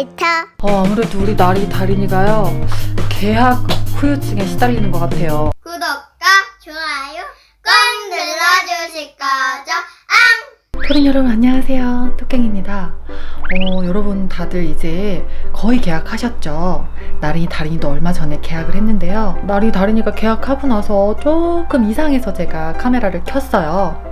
놀이터 어, 아무래도 우리 나리 다린이가요 계약 후유증에 시달리는 것 같아요. 구독과 좋아요 꼭 눌러주실 거죠? 앙! 토린 여러분 안녕하세요. 토깽입니다. 어, 여러분 다들 이제 거의 계약하셨죠? 나린이 다린이도 얼마 전에 계약을 했는데요. 나린이 다린이가 계약하고 나서 조금 이상해서 제가 카메라를 켰어요.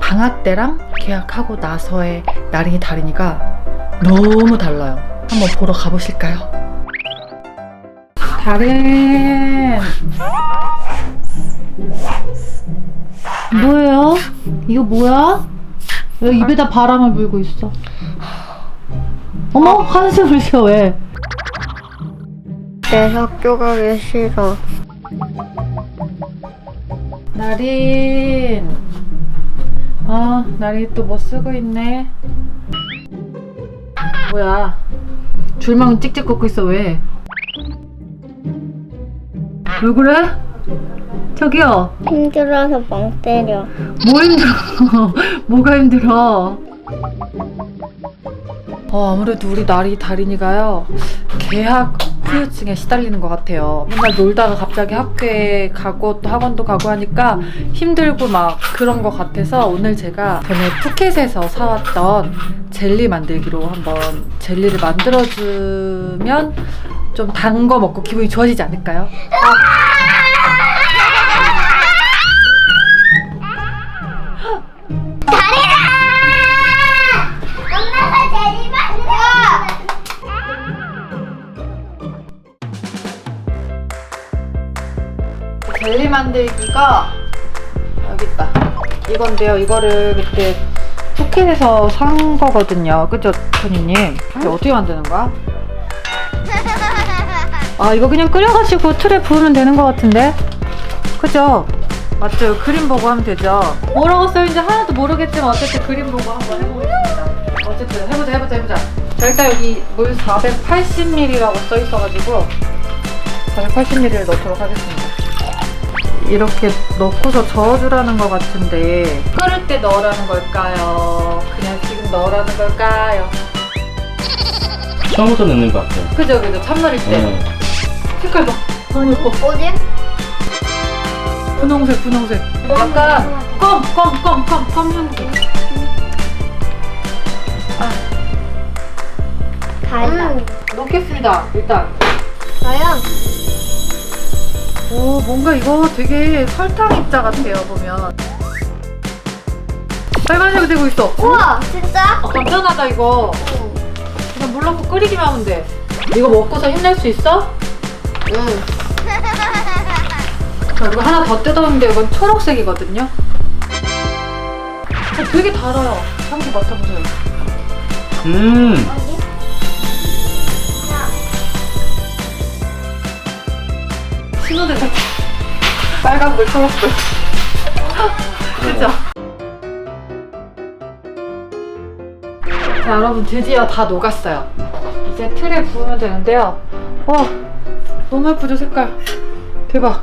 방학 때랑 계약하고 나서의 나린이 다린이가 너무 달라요. 한번 보러 가보실까요? 다린 뭐예요? 이거 뭐야? 왜 입에다 바람을 불고 있어? 어머 한숨을 쉬어 왜? 내 학교 가기 싫어 나린 아 나린 또 뭐 쓰고 있네 뭐야 줄망 찍찍 걷고 있어 왜? 왜 그래? 저기요 힘들어서 멍 때려 뭐 힘들어? 뭐가 힘들어? 어, 아무래도 우리 나리 다린이가요 계약 후유증에 시달리는 것 같아요. 맨날 놀다가 갑자기 학교에 가고 또 학원도 가고 하니까 힘들고 막 그런 것 같아서 오늘 제가 전에 푸켓에서 사왔던 젤리 만들기로 한번 젤리를 만들어주면 좀 단 거 먹고 기분이 좋아지지 않을까요? 엄 젤리 만들기가 여기 있다. 이건데요. 이거를 그때 푸켓에서 산 거거든요. 그죠, 토니님? 이게 어떻게 만드는 거야? 아, 이거 그냥 끓여가지고 틀에 부으면 되는 것 같은데? 그죠? 맞죠? 그림 보고 하면 되죠? 뭐라고 써있는지 하나도 모르겠지만 어쨌든 그림 보고 한번 해보겠습니다. 어쨌든 해보자, 해보자, 해보자. 자, 일단 여기 물 480ml라고 써있어가지고 480ml를 넣도록 하겠습니다. 이렇게 넣고서 저어주라는 것 같은데 끓을 때 넣으라는 걸까요? 그냥 지금 넣으라는 걸까요? 처음부터 넣는 것 같아요. 그죠 그죠 참나릴 때 네. 색깔 봐 너무 예뻐 어디? 분홍색 분홍색 약간 껌껌껌껌 껌 향기 달라 넣겠습니다 일단 과연 오 뭔가 이거 되게 설탕 입자 같아요 보면 빨간색 되고 있어 우와 진짜? 아, 간편하다 이거 그냥 물 넣고 끓이기만 하면 돼 이거 먹고서 힘낼 수 있어? 응 자, 그리고 하나 더 뜯었는데 이건 초록색이거든요. 어, 되게 달아요. 향기 맡아보세요. 음, 신호등 빨간불, 초록불. 그죠? 자, 여러분 드디어 다 녹았어요. 이제 틀에 부으면 되는데요. 와, 너무 예쁘죠, 색깔. 대박.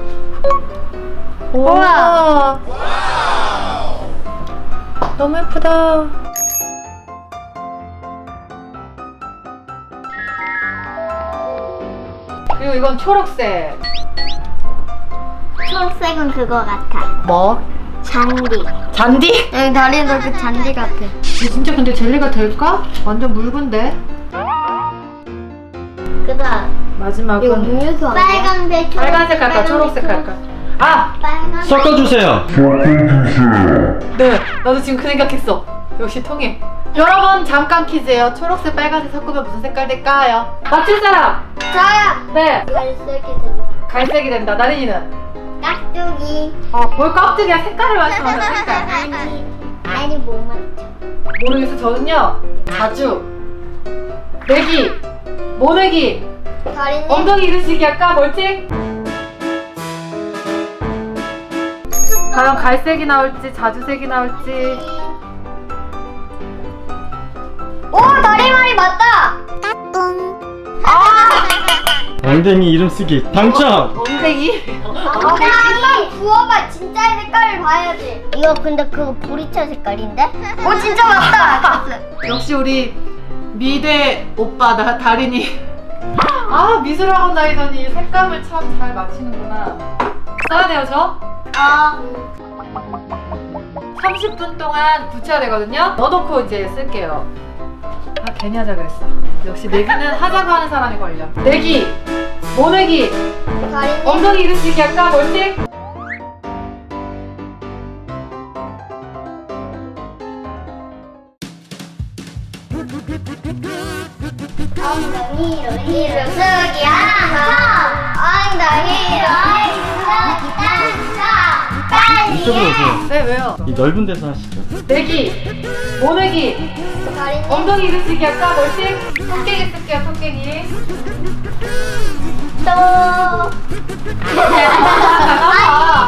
우와. 너무 예쁘다. 그리고 이건 초록색. 초록색은 그거 같아 뭐? 잔디 잔디? 여기 다리도 그 잔디 같아 진짜 근데 젤리가 될까? 완전 묽은데? 그다음 마지막은 음료수 빨간색 빨간색 할까? 초록색 할까? 아! 빨간색 섞어주세요. 네, 나도 지금 그 생각했어. 역시 통해. 여러분 잠깐 퀴즈예요. 초록색, 빨간색 섞으면 무슨 색깔 될까요? 맞출 사람? 저요 네, 갈색이 된다 갈색이 된다. 나린이는? 깍두기 아, 뭘 깜짝이야. 색깔을 말씀하는 색깔. 아니 아니 못 맞춰 모르겠어. 저는요, 자주, 내기, 모내기, 다리는 엉덩이 이르시기 할까? 뭘지? 과연 갈색이 나올지, 자주색이 나올지. 오 다리 말이 엉덩이 이름 쓰기 당첨. 엉덩이? 엉덩이 한번 부어봐 진짜 색깔을 봐야지 이거 근데 그거 보리차 색깔인데? 오 진짜 맞다 역시 우리 미대 오빠 나 다린이 아 미술학원 다니더니 색감을 참 잘 맞히는구나 써야 돼요 저? 어. 30분 동안 붙여야 되거든요 넣어놓고 이제 쓸게요 아 괜히 하자 그랬어 역시 내기는 하자고 하는 사람이 걸려 내기 모내기 다리님. 엉덩이 이름씩 할까 뭘지? 엉덩이로 이름 쓰기 하나 엉덩이로 이름 쓰기 딴 이쪽으로 오세요. 네 왜요? 이 넓은 데서 하시죠. 내기 모내기. 엉덩이 이름씩 할까 뭘지? 토끼기 쓸게요 토끼기 또. 아,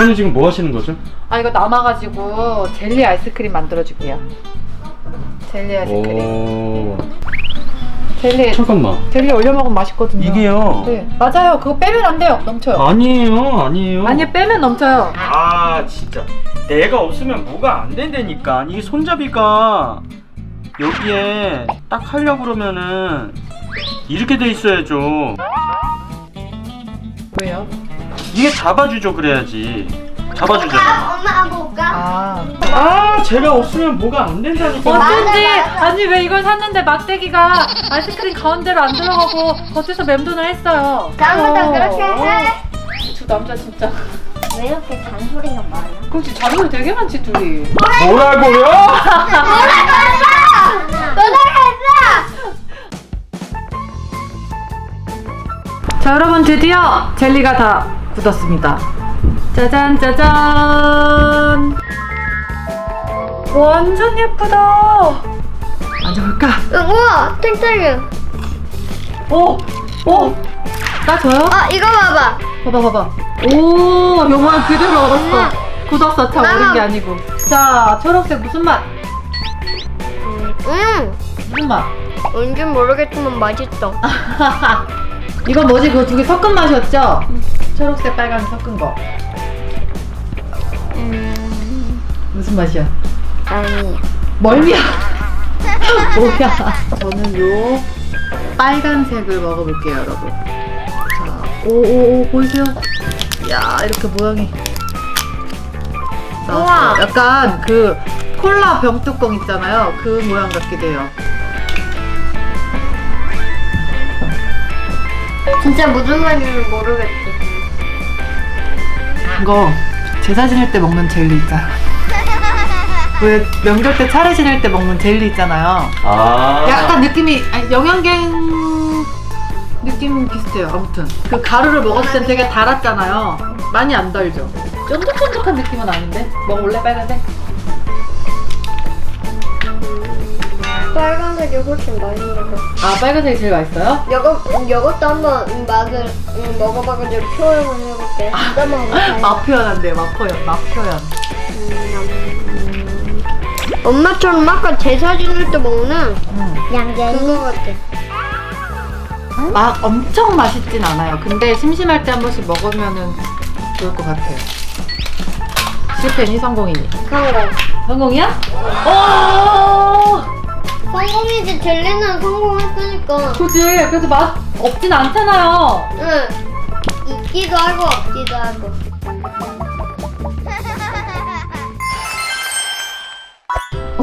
이거는 지금 뭐 하시는 거죠? 아 이거 남아가지고 젤리 아이스크림 만들어줄게요 젤리 아이스크림 오. 젤리 잠깐만. 젤리 올려 먹으면 맛있거든요 이게요. 네 맞아요 그거 빼면 안 돼요 넘쳐요 아니에요, 아니에요. 아니 빼면 넘쳐요 아 진짜 내가 없으면 뭐가 안 된다니까 이게 손잡이가 여기에 딱 하려고 그러면은 이렇게 돼 있어야죠 왜요? 이게 잡아주죠 그래야지 잡아주죠 아, 엄마 하고 올까? 아 아 제가 없으면 뭐가 안 된다니까 어쩐지 맞아. 아니 왜 이걸 샀는데 막대기가 아이스크림 가운데로 안 들어가고 겉에서 맴돈을 했어요 다음부터 어. 그렇게 해. 저 남자 진짜 왜 이렇게 잔소리가 많아? 그렇지 잔소리 되게 많지 둘이 뭐라고요? 너나 했어! 자 여러분 드디어 젤리가 다 굳었습니다 짜잔 짜잔 완전 예쁘다 앉아볼까? 우와, 탱탱이. 오! 오! 나 줘요? 아, 이거 봐봐. 봐봐 봐봐 오 요만 그대로 얼었어 굳었어 참 얼은 게 나만. 아니고 자 초록색 무슨 맛? 음, 무슨 맛? 뭔진 모르겠지만 맛있어. 이건 뭐지? 그거 두 개 섞은 맛이었죠? 초록색 빨간 섞은 거 음, 무슨 맛이야? 아니. 멀미야. 뭐야? 저는 요 빨간색을 먹어볼게요, 여러분. 자, 오오오 보이세요? 야 이렇게 모양이. 나왔어요. 우와. 약간 그 콜라 병뚜껑 있잖아요. 그 모양 같기도 해요. 진짜 무슨 맛인지 모르겠지. 이거 제사 지낼 때 먹는 젤리 있잖아. 왜 명절 때 차례 지낼 때 먹는 젤리 있잖아요. 아 약간 느낌이 아니, 영양갱 느낌 비슷해요. 아무튼 그 가루를 먹었을 땐 되게 달았잖아요. 많이 안 달죠. 쫀득쫀득한 느낌은 아닌데 먹어볼래 빨간색? 빨간색이 훨씬 맛있는 거. 아 빨간색이 제일 맛있어요? 이거 이것도 한번 맛을 음, 먹어봐가지고 표현을 해볼게. 진짜 먹어볼게. 맛 표현 한대 맛 표현 맛 표현. 음, 엄마처럼 아까 제사 지낼 때 먹는 음. 양갱이 그거 같아. 막 엄청 맛있진 않아요. 근데 심심할 때 한 번씩 먹으면은 좋을 것 같아요. 실패니 성공이니? 성공. 성공이야? 오! 성공이지 젤리는 성공했으니까. 그지? 그래서 맛 없진 않잖아요. 응. 있기도 하고 없기도 하고.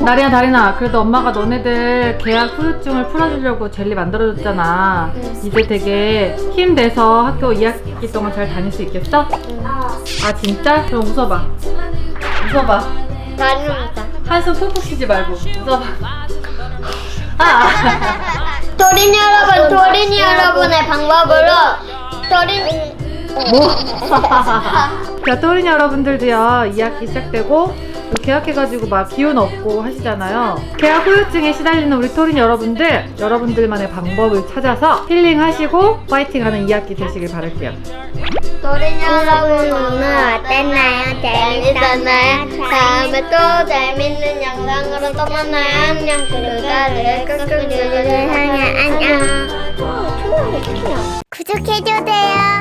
나리야 다리나 그래도 엄마가 너네들 계약 후유증을 풀어주려고 젤리 만들어줬잖아. 이제 되게 힘내서 학교 2학기 동안 잘 다닐 수 있겠어? 아 진짜? 그럼 웃어봐. 웃어봐. 다리입니다. 한숨 푹푹 쉬지 말고. 웃어봐. 아 도린 여러분, 도린 여러분의 방법으로 도린 뭐? 자, 또린 여러분들도요, 2학기 시작되고, 또 계약해가지고 막 기운 없고 하시잖아요. 계약 후유증에 시달리는 우리 토린 여러분들, 여러분들만의 방법을 찾아서 힐링하시고 파이팅하는 2학기 되시길 바랄게요. 도린 여러분 오늘 어땠나요? 재밌었나요? 다음에 또 재밌는 영상으로 또 만나요. 안녕. 구독자를 꾹꾹 눌러주세요. 안녕. 구독해주세요.